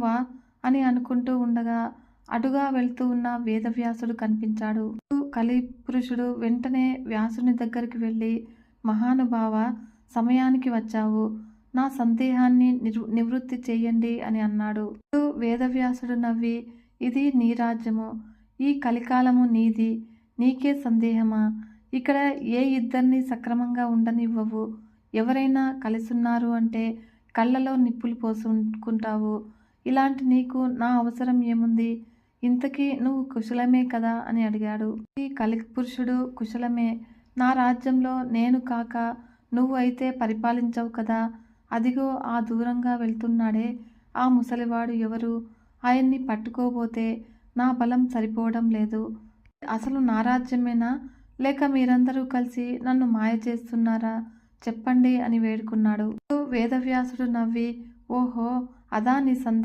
నువ్వా అని అనుకుంటూ ఉండగా అటుగా వెళ్తూ ఉన్న వేదవ్యాసుడు కనిపించాడు. కలిపురుషుడు వెంటనే వ్యాసుని దగ్గరికి వెళ్ళి మహానుభావ సమయానికి వచ్చావు. నా సందేహాన్ని నివృత్తి చేయండి అని అన్నాడు. వేదవ్యాసుడు నవ్వి ఇది నీ రాజ్యము. ఈ కలికాలము నీది. నీకే సందేహమా? ఇక్కడ ఏ ఇద్దరిని సక్రమంగా ఉండనివ్వవు. ఎవరైనా కలిసున్నారు అంటే కళ్ళలో నిప్పులు పోసుకుంటావు. ఇలాంటి నీకు నా అవసరం ఏముంది? ఇంతకీ నువ్వు కుశలమే కదా? అని అడిగాడు. ఈ కలిపురుషుడు కుశలమే. నా రాజ్యంలో నేను కాక నువ్వు అయితే పరిపాలించవు కదా? అదిగో ఆ దూరంగా వెళ్తున్నాడే ఆ ముసలివాడు ఎవరు? ఆయన్ని పట్టుకోబోతే నా బలం సరిపోవడం లేదు. అసలు నా రాజ్యమేనా? లేక మీరందరూ కలిసి నన్ను మాయ చేస్తున్నారా? చెప్పండి అని వేడుకున్నాడు. వేదవ్యాసుడు నవ్వి ఓహో అదా నీ సందేహం.